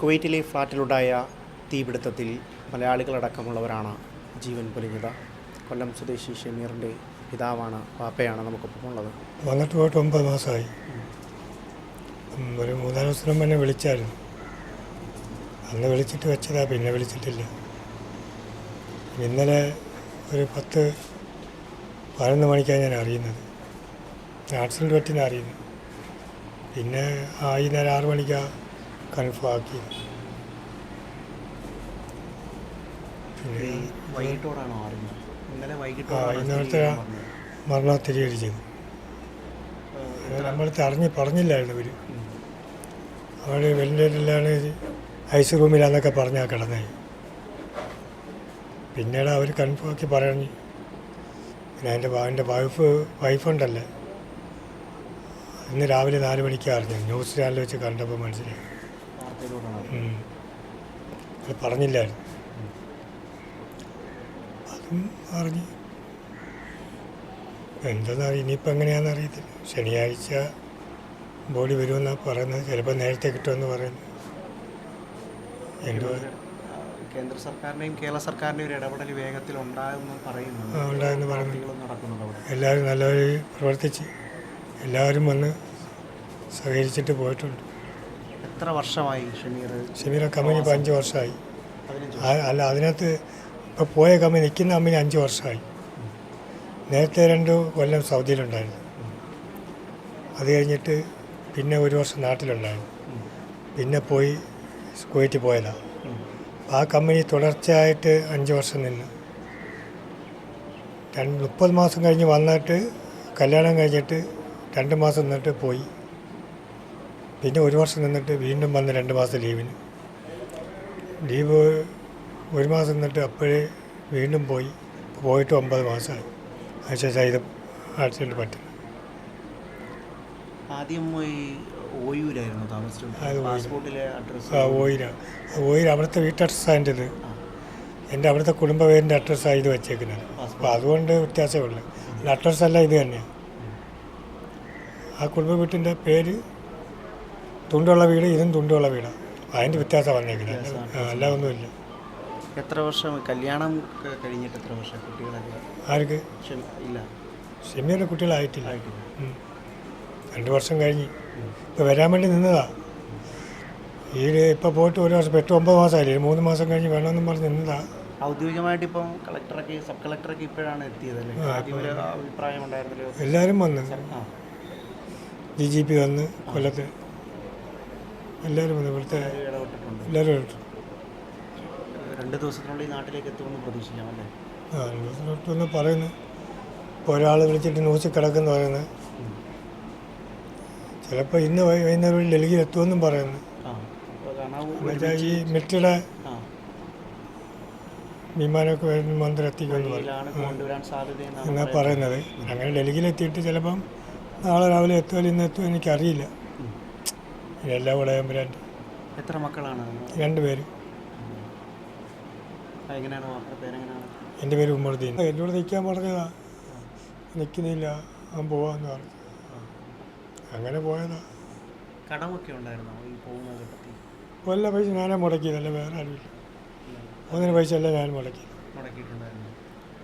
കുവൈറ്റിലെ ഫ്ളാറ്റിലുണ്ടായ തീപിടുത്തത്തിൽ മലയാളികളടക്കമുള്ളവരാണ് ജീവൻ പൊലിഞ്ഞത്. കൊല്ലം സ്വദേശി ഷമീറിന്റെ പിതാവാണ് പാപ്പയാണ് നമുക്കൊപ്പം ഉള്ളത്. വന്നിട്ട് പോയിട്ട് ഒമ്പത് മാസമായി. ഒരു മൂന്നാൽ ദിവസം മുന്നേ വിളിച്ചായിരുന്നു. അന്ന് വിളിച്ചിട്ട് വെച്ചതാ പിന്നെ വിളിച്ചിട്ടില്ല. ഇന്നലെ ഒരു പത്ത് പതിനൊന്ന് മണിക്കാണ് ഞാൻ അറിയുന്നത്. ആക്സിഡന്റ് പറ്റിയെന്ന് അറിയുന്നത്. പിന്നെ ആ ആറ് മണിക്കാണ് കൺഫേം ആക്കി പിന്നെ വൈകിട്ടോടാണോ അറിഞ്ഞത്? ഇന്നലെ ആ, ഇന്നലത്തെ മരണം സ്ഥിരീകരിച്ചത് അത് നമ്മളടുത്ത് അറിഞ്ഞ് പറഞ്ഞില്ലായിരുന്നു ഇവർ അവിടെ വെന്റിലേറ്ററിലാണ് ഐസ് റൂമിലാന്നൊക്കെ പറഞ്ഞാൽ കിടന്നത് പിന്നീട് അവർ കൺഫാക്കി പറഞ്ഞു. പിന്നെ എന്റെ എന്റെ വൈഫ് വൈഫുണ്ടല്ലേ ഇന്ന് രാവിലെ നാല് മണിക്ക് അറിഞ്ഞു ന്യൂസ് ചാനൽ വെച്ച് കണ്ടപ്പോൾ മനസ്സിലായി. അത് പറഞ്ഞില്ലായിരുന്നു. അതും അറിഞ്ഞ്. എന്തെന്നറിയ ഇനിയിപ്പോൾ എങ്ങനെയാണെന്ന് അറിയത്തില്ല. ശനിയാഴ്ച ബോഡി വരുമെന്നാണ് പറയുന്നത്. ചിലപ്പോൾ നേരത്തെ കിട്ടുമെന്ന് പറയുന്നു. എന്തോ കേന്ദ്ര സർക്കാരിന്റെയും കേരള സർക്കാരിന്റെയും ഒരു ഇടപെടൽ വേഗത്തിൽ ഉണ്ടായെന്ന് പറയുന്നു. എല്ലാവരും നല്ലവരെ പ്രവർത്തിച്ച് എല്ലാവരും വന്ന് സഹകരിച്ചിട്ട് പോയിട്ടുണ്ട്. എത്ര വർഷമായി ഷമീർ? ഷമീർ കമ്പനി ഇപ്പോൾ അഞ്ച് വർഷമായി. അല്ല അതിനകത്ത് ഇപ്പോൾ പോയ കമ്പനി നിൽക്കുന്ന കമ്പനി അഞ്ച് വർഷമായി. നേരത്തെ രണ്ട് കൊല്ലം സൗദിയിലുണ്ടായിരുന്നു. അത് കഴിഞ്ഞിട്ട് പിന്നെ ഒരു വർഷം നാട്ടിലുണ്ടായിരുന്നു. പിന്നെ പോയി കുവൈറ്റിൽ പോയതാണ് ആ കമ്പനി തുടർച്ചയായിട്ട് അഞ്ച് വർഷം നിന്ന്. രണ്ട് മുപ്പത് മാസം കഴിഞ്ഞ് വന്നിട്ട് കല്യാണം കഴിഞ്ഞിട്ട് രണ്ട് മാസം നിന്നിട്ട് പോയി. പിന്നെ ഒരു വർഷം നിന്നിട്ട് വീണ്ടും വന്ന് രണ്ട് മാസം ലീവിന്. ലീവ് ഒരു മാസം നിന്നിട്ട് അപ്പോഴേ വീണ്ടും പോയി. പോയിട്ട് ഒമ്പത് മാസമായി. അതിനുശേഷം ഇത് ആക്സിഡന്റ് പറ്റും. ആദ്യം ഈ ഓയൂരായിരുന്നു താമസിച്ചത്. ഓയിര. ഓയിര. അവിടുത്തെ വീട്ടഡ്രസ്സാണ് എന്റെ ഇത് എന്റെ അവിടുത്തെ കുടുംബ പേരിന്റെ അഡ്രസ്സാണ് ഇത് വെച്ചേക്കുന്നത്. അപ്പോൾ അതുകൊണ്ട് വ്യത്യാസമേ ഉള്ളൂ അഡ്രസ്സല്ല ഇത് തന്നെയാണ് ആ കുടുംബ വീട്ടിന്റെ പേര് തുണ്ടുള്ള വീട് ഇതും തുണ്ടുള്ള വീടാണ് അതിന്റെ വ്യത്യാസം പറഞ്ഞേക്കുന്നത് അല്ല ഒന്നുമില്ല. എത്ര വർഷം കല്യാണം കഴിഞ്ഞിട്ട് എത്ര വർഷം കുട്ടികളൊക്കെ? ആർക്ക്? ഇല്ല. ഷെമിയുടെ കുട്ടികളായിട്ടില്ല. രണ്ട് വർഷം കഴിഞ്ഞ്. ഇപ്പോൾ വരാൻ വേണ്ടി നിന്നതാ. ഈ ഇപ്പോൾ പോയിട്ട് ഒരു വർഷം എട്ട് ഒമ്പത് മാസമായില്ലേ? മൂന്ന് മാസം കഴിഞ്ഞ് വേണമെന്നും പറഞ്ഞ് നിന്നതാ. ഔദ്യോഗികമായിട്ട് ഇപ്പം കളക്ടറൊക്കെ സബ് കളക്ടറൊക്കെ ഇപ്പോഴാണ് എത്തിയതല്ലേ അഭിപ്രായം ഉണ്ടായിരുന്നല്ലോ. എല്ലാവരും വന്ന്. ഡി ജി പി വന്ന് കൊല്ലത്ത്. എല്ലാവരും അതെ ഇവിടുത്തെ എല്ലാവരും. രണ്ട് ദിവസത്തിനുള്ളിൽ നാട്ടിലേക്ക് എത്തുമെന്ന് പ്രതീക്ഷിക്കാം അല്ലേ? ആ ന്യൂസിലോട്ടൊന്ന് പറയുന്നു. ഒരാൾ വിളിച്ചിട്ട് ന്യൂസിൽ കിടക്കുന്നു പറയുന്നത് ചിലപ്പോൾ ഇന്ന് വൈ- വൈകുന്നേരം ഡൽഹിയിൽ എത്തുമെന്നും പറയുന്നു. ആ അപ്പോൾ എന്നുവെച്ചാൽ ഈ മിൽറ്റിയുടെ ആ. വിമാനമൊക്കെ വരുന്ന മന്ത്രി എത്തിക്കുമെന്ന് പറയും കൊണ്ടുവരാൻ സാധ്യതയെന്നാണ് എന്നാ പറയുന്നത്. അങ്ങനെ ഡൽഹിയിൽ എത്തിയിട്ട് ചിലപ്പം നാളെ രാവിലെ എത്തുമോ ഇന്ന് എത്തുമോ എനിക്കറിയില്ല. എല്ലാം ആകുമ്പോൾ എത്ര മക്കളാണ്? രണ്ട് പേര്. എങ്ങനെയാണ് പേരെങ്ങനെയാണ്? എന്റെ പേര് ഉമ്മർദ്ദീൻ എന്നോട് നിൽക്കാൻ പറഞ്ഞതാ. നിൽക്കുന്നില്ല അവൻ പോവാന്ന് പറഞ്ഞു. അങ്ങനെ പോയതാ. കടമൊക്കെ ഉണ്ടായിരുന്നോ ഈ പോകുന്ന ഘട്ടത്തിൽ വല്ല പൈസ ഞാനാ മുടക്കിയതല്ല വേറെ ആരുമില്ല ഒന്നിന് പൈസ അല്ല ഞാൻ മുടക്കി മുടക്കിയിട്ടുണ്ടായിരുന്നു.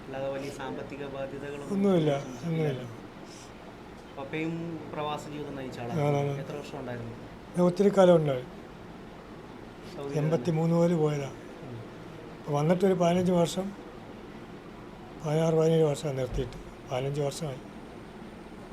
അല്ലാതെ വലിയ സാമ്പത്തിക ബാധ്യതകളൊന്നും ഒന്നുമില്ല ഒന്നുമില്ല. പപ്പയും പ്രവാസ ജീവിതം നയിച്ച ആളാണ്. ആ, ആ. എത്ര വർഷം ഉണ്ടായിരുന്നു? ഞാൻ ഒത്തിരി കാലം ഉണ്ടായി. എൺപത്തി മൂന്ന് പോലെ പോയതാണ്. അപ്പോൾ വന്നിട്ടൊരു പതിനഞ്ച് വർഷം പതിനാറ് പതിനേഴ് വർഷമാണ് നിർത്തിയിട്ട്. പതിനഞ്ച് വർഷമായി.